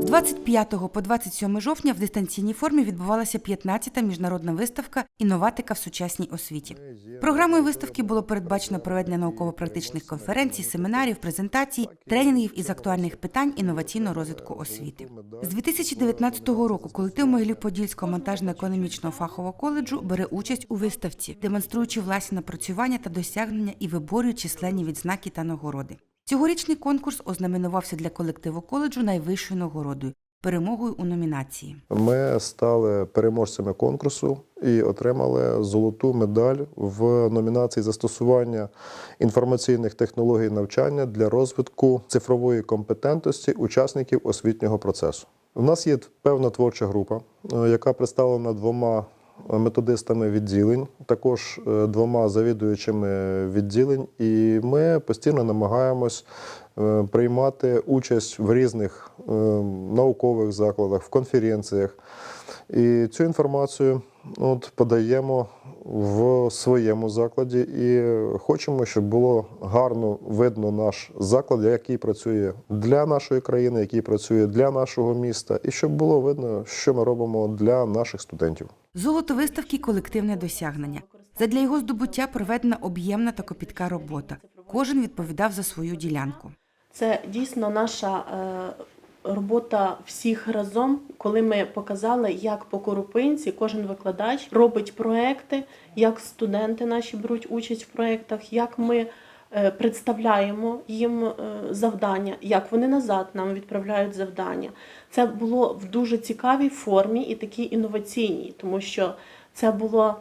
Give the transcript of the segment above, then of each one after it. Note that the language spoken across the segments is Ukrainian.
З 25 по 27 жовтня в дистанційній формі відбувалася 15-та міжнародна виставка Інноватика в сучасній освіті. Програмою виставки було передбачено проведення науково-практичних конференцій, семінарів, презентацій, тренінгів із актуальних питань інноваційного розвитку освіти. З 2019 року колектив Могилів-Подільського монтажно-економічного фахового коледжу бере участь у виставці, демонструючи власні напрацювання та досягнення і виборює численні відзнаки та нагороди. Цьогорічний конкурс ознаменувався для колективу коледжу найвищою нагородою перемогою у номінації. Ми стали переможцями конкурсу і отримали золоту медаль в номінації застосування інформаційних технологій навчання для розвитку цифрової компетентності учасників освітнього процесу. У нас є певна творча група, е, яка представлена двома методистами відділень, також е, двома завідуючими відділень, і ми постійно намагаємось е, приймати участь в різних е, наукових закладах, в конференціях. І цю інформацію от, подаємо в своєму закладі і хочемо, щоб було гарно видно наш заклад, який працює для нашої країни, який працює для нашого міста, і щоб було видно, що ми робимо для наших студентів. Золото виставки колективне досягнення. Задля його здобуття проведена об'ємна та копітка робота. Кожен відповідав за свою ділянку. Це дійсно наша е, робота всіх разом, коли ми показали, як по корупинці кожен викладач робить проекти, як студенти наші беруть участь в проектах, як ми е, представляємо їм е, завдання, як вони назад нам відправляють завдання. Це було в дуже цікавій формі і такій інноваційній, тому що це була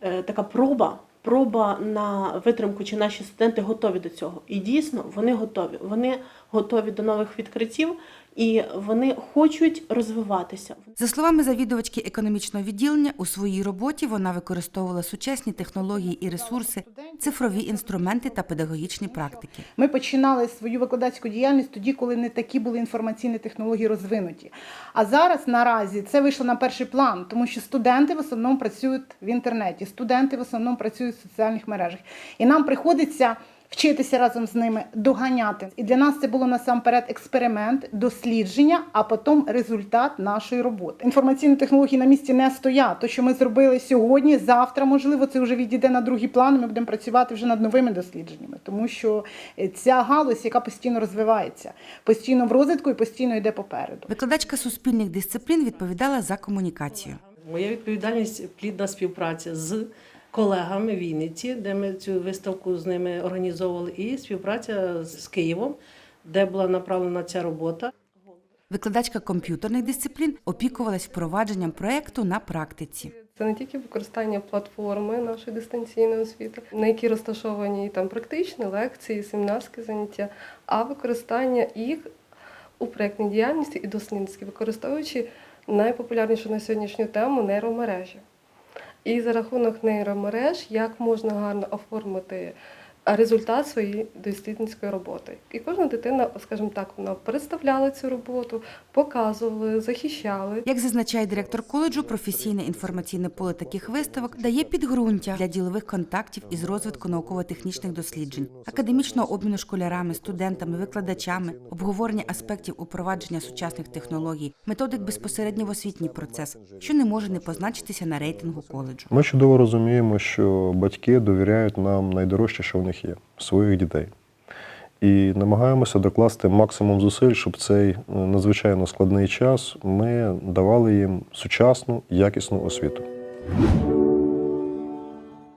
е, така проба. Проба на витримку, чи наші студенти готові до цього. І дійсно вони готові. Вони готові до нових відкриттів і вони хочуть розвиватися. За словами завідувачки економічного відділення, у своїй роботі вона використовувала сучасні технології і ресурси, цифрові інструменти та педагогічні практики. Ми починали свою викладацьку діяльність тоді, коли не такі були інформаційні технології розвинуті. А зараз наразі це вийшло на перший план, тому що студенти в основному працюють в інтернеті, студенти в основному працюють в соціальних мережах. І нам приходиться вчитися разом з ними, доганяти. І для нас це було насамперед експеримент, дослідження, а потім результат нашої роботи. Інформаційні технології на місці не стоять. То, що ми зробили сьогодні, завтра, можливо, це вже відійде на другий план. Ми будемо працювати вже над новими дослідженнями, тому що е, ця галузь, яка постійно розвивається, постійно в розвитку і постійно йде попереду. Викладачка суспільних дисциплін відповідала за комунікацію. Моя відповідальність плідна співпраця з колегами в Вінниці, де ми цю виставку з ними організовували, і співпраця з Києвом, де була направлена ця робота. Викладачка комп'ютерних дисциплін опікувалась впровадженням проекту на практиці. Це не тільки використання платформи нашої дистанційної освіти, на якій розташовані там практичні лекції, семінарські заняття, а використання їх у проєктній діяльності і дослідницькій, використовуючи найпопулярнішу на сьогоднішню тему нейромережі. І за рахунок нейромереж, як можна гарно оформити результат своєї дослідницької роботи. І кожна дитина, скажімо так, вона представляла цю роботу, показували, захищали. Як зазначає директор коледжу, професійне інформаційне поле таких виставок дає підґрунтя для ділових контактів із розвитку науково-технічних досліджень, академічного обміну школярами, студентами, викладачами, обговорення аспектів упровадження сучасних технологій, методик безпосередньо в освітній процес, що не може не позначитися на рейтингу коледжу. Ми чудово розуміємо, що батьки довіряють нам найдорожче, що в них є своїх дітей. І намагаємося докласти максимум зусиль, щоб цей е, надзвичайно складний час ми давали їм сучасну, якісну освіту.